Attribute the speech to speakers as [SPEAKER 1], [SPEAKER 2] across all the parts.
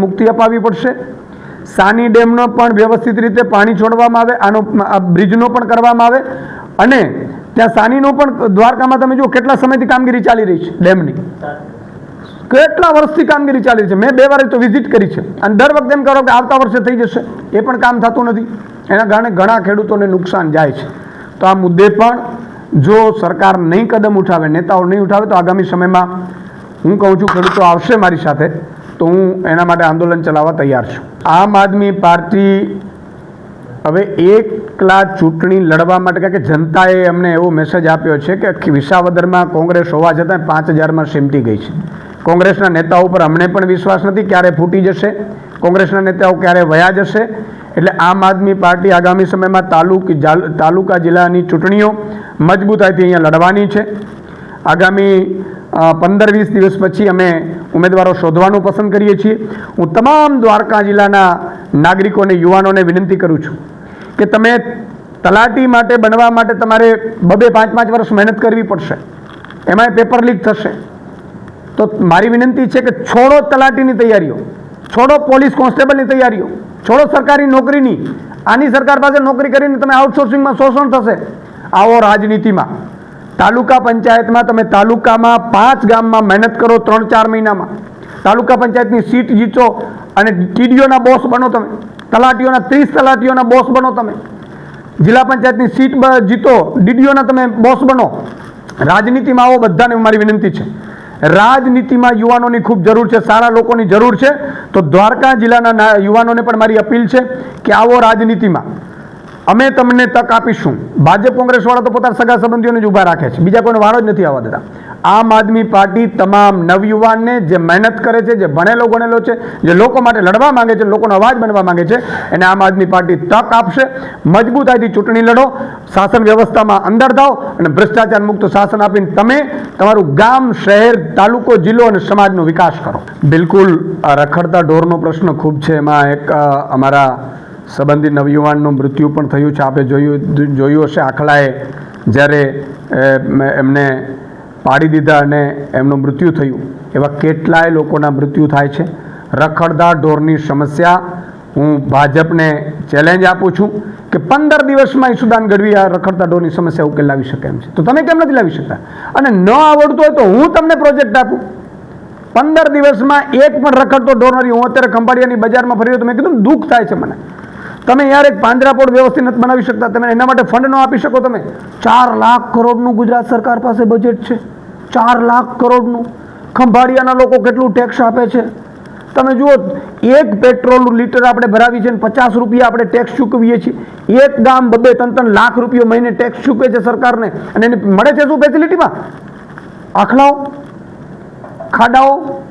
[SPEAKER 1] મુક્તિ અપાવવી પડશે. સાની ડેમનો પણ વ્યવસ્થિત રીતે પાણી છોડવામાં આવે, આનો બ્રિજનો પણ કરવામાં આવે અને ત્યાં સાનીનો પણ દ્વારકામાં તમે જુઓ કેટલા સમયથી કામગીરી ચાલી રહી છે ડેમની. કેટલા વર્ષથી કામગીરી ચાલી છે? મેં બે વાર તો વિઝિટ કરી છે. અને દર વખતે એમ કરો કે આવતા વર્ષે થઈ જશે. એ પણ કામ થતું નથી. એના કારણે ઘણા ખેડૂતોને નુકસાન જાય છે. તો આ મુદ્દે પણ જો સરકાર નહીં કદમ ઉઠાવે, નેતાઓ નહીં ઉઠાવે, તો આગામી સમયમાં હું કહું છું ખેડૂતો આવશે મારી સાથે. તો હું એના માટે આંદોલન ચલાવવા તૈયાર છું. આમ આદમી પાર્ટી હવે એકલા ચૂંટણી લડવા માટે કારણ કે જનતાએ અમને એવો મેસેજ આપ્યો છે કે વિસાવદરમાં કોંગ્રેસ હોવા છતાં પાંચ હજારમાં સીમટી ગઈ છે. કોંગ્રેસના નેતાઓ પર અમને પણ વિશ્વાસ નથી ક્યારે ફૂટી જશે, કોંગ્રેસના નેતાઓ ક્યારે વયા જશે. એટલે આમ આદમી પાર્ટી આગામી સમયમાં તાલુક તાલુકા જિલ્લાની ચૂંટણીઓ મજબૂતાઈથી અહીંયા લડવાની છે. આગામી પંદર વીસ દિવસ પછી અમે ઉમેદવારો શોધવાનું પસંદ કરીએ છીએ. હું તમામ દ્વારકા જિલ્લાના નાગરિકોને યુવાનોને વિનંતી કરું છું કે તમે તલાટી માટે બનવા માટે તમારે બબે પાંચ પાંચ વર્ષ મહેનત કરવી પડશે. એમાંય પેપર લીક થશે. તો મારી વિનંતી છે કે છોડો તલાટીની તૈયારીઓ, છોડો પોલીસ કોન્સ્ટેબલની તૈયારીઓ, છોડો સરકારી નોકરીની. આની સરકાર પાસે નોકરી કરીને તમે આઉટસોર્સિંગમાં શોષણ થશે. આવો રાજનીતિમાં તાલુકા પંચાયતમાં તમે તાલુકામાં પાંચ ગામમાં મહેનત કરો ત્રણ ચાર મહિનામાં. તાલુકા પંચાયતની સીટ જીતો અને ટીડીઓના બોસ બનો તમે. તલાટીઓના ત્રીસ તલાટીઓના બોસ બનો તમે. જિલ્લા પંચાયતની સીટ જીતો, ડીડીઓના તમે બોસ બનો. રાજનીતિમાં આવો બધાને મારી વિનંતી છે. રાજનીતિમાં યુવાનોની ખૂબ જરૂર છે, સારા લોકોની જરૂર છે. તો દ્વારકા જિલ્લાના યુવાનોને પણ મારી અપીલ છે કે આવો રાજનીતિમાં અમે તમને તક આપીશું. ભાજપ કોંગ્રેસ વાળા તો પોતાના સગા સંબંધીઓને જ ઊભા રાખે છે. બીજા કોઈને વારો જ નથી આવવા દેતા. આમ આદમી પાર્ટી તમામ નવયુવાનને જે મહેનત કરે છે, જે ભણેલો ગણેલો છે, જે લોકો માટે લડવા માંગે છે, લોકોનો અવાજ બનવા માંગે છે, એને આમ આદમી પાર્ટી તક આપશે. મજબૂતાઈથી ચૂંટણી લડો, શાસન વ્યવસ્થામાં અંદર થાઓ અને ભ્રષ્ટાચાર મુક્ત શાસન આપીને તમે તમારું ગામ, શહેર, તાલુકો, જિલ્લો અને સમાજનો વિકાસ કરો. બિલકુલ રખડતા ઢોરનો પ્રશ્ન ખૂબ છે. એમાં એક અમારા સંબંધિત નવયુવાનનું મૃત્યુ પણ થયું છે. આપણે જોયું જોયું હશે. આખલાએ જ્યારે એમને પાડી દીધા અને એમનું મૃત્યુ થયું. એવા કેટલાય લોકોના મૃત્યુ થાય છે. રખડતા ઢોરની સમસ્યા હું ભાજપને ચેલેન્જ આપું છું કે પંદર દિવસમાં ઈસુદાન ગઢવી આ રખડતા ઢોરની સમસ્યા ઉકેલ લાવી શકે એમ છે. તો તમે કેમ નથી લાવી શકતા? અને ન આવડતું હોય તો હું તમને પ્રોજેક્ટ આપું. પંદર દિવસમાં એક પણ રખડતો ઢોર નથી. હું અત્યારે ખંભાળિયાની બજારમાં ફરી તો મેં કીધું દુઃખ થાય છે મને. તમે યાર એક પાંજરાપોળ વ્યવસ્થિત નથી બનાવી શકતા. તમે એના માટે ફંડ ન આપી શકો તમે. ચાર લાખ કરોડનું ગુજરાત સરકાર પાસે બજેટ છે. ચાર લાખ કરોડનું. ખંભાળિયાના લોકો કેટલું ટેક્સ આપે છે. તમે જુઓ, એક પેટ્રોલ લીટર આપણે ભરાવી છે અને પચાસ રૂપિયા આપણે ટેક્સ ચૂકવીએ છીએ. એક ગામ બબે ત્રણ ત્રણ લાખ રૂપિયો મહિને ટેક્સ ચૂકવે છે સરકારને. અને એને મળે છે શું ફેસિલિટીમાં આખલાઓ, ખાડાઓ.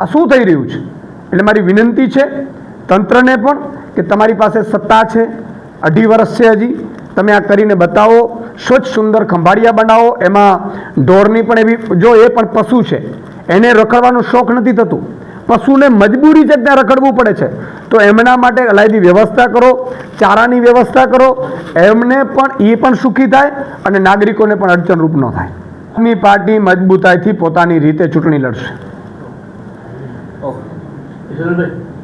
[SPEAKER 1] આ શું થઈ રહ્યું છે? એટલે મારી વિનંતી છે, તંત્રને પણ કે તમારી પાસે સત્તા છે, અઢી વર્ષ છે હજી, તમે આ કરીને બતાવો, સ્વચ્છ, સુંદર ખંભાળિયા બનાવો, એમાં ઢોરની પણ એવી, જો એ પણ પશુ છે, એને રખડવાનો શોખ નથી થતું. પશુને મજબૂરી છે ત્યાં રખડવું પડે છે. તો એમના માટે અલાયદી વ્યવસ્થા કરો, ચારાની વ્યવસ્થા કરો, એમને પણ એ પણ સુખી થાય અને નાગરિકોને પણ અડચણરૂપ ન થાય. આમની પાર્ટી મજબૂતાઈથી પોતાની રીતે ચૂંટણી લડશે.
[SPEAKER 2] ઓકે.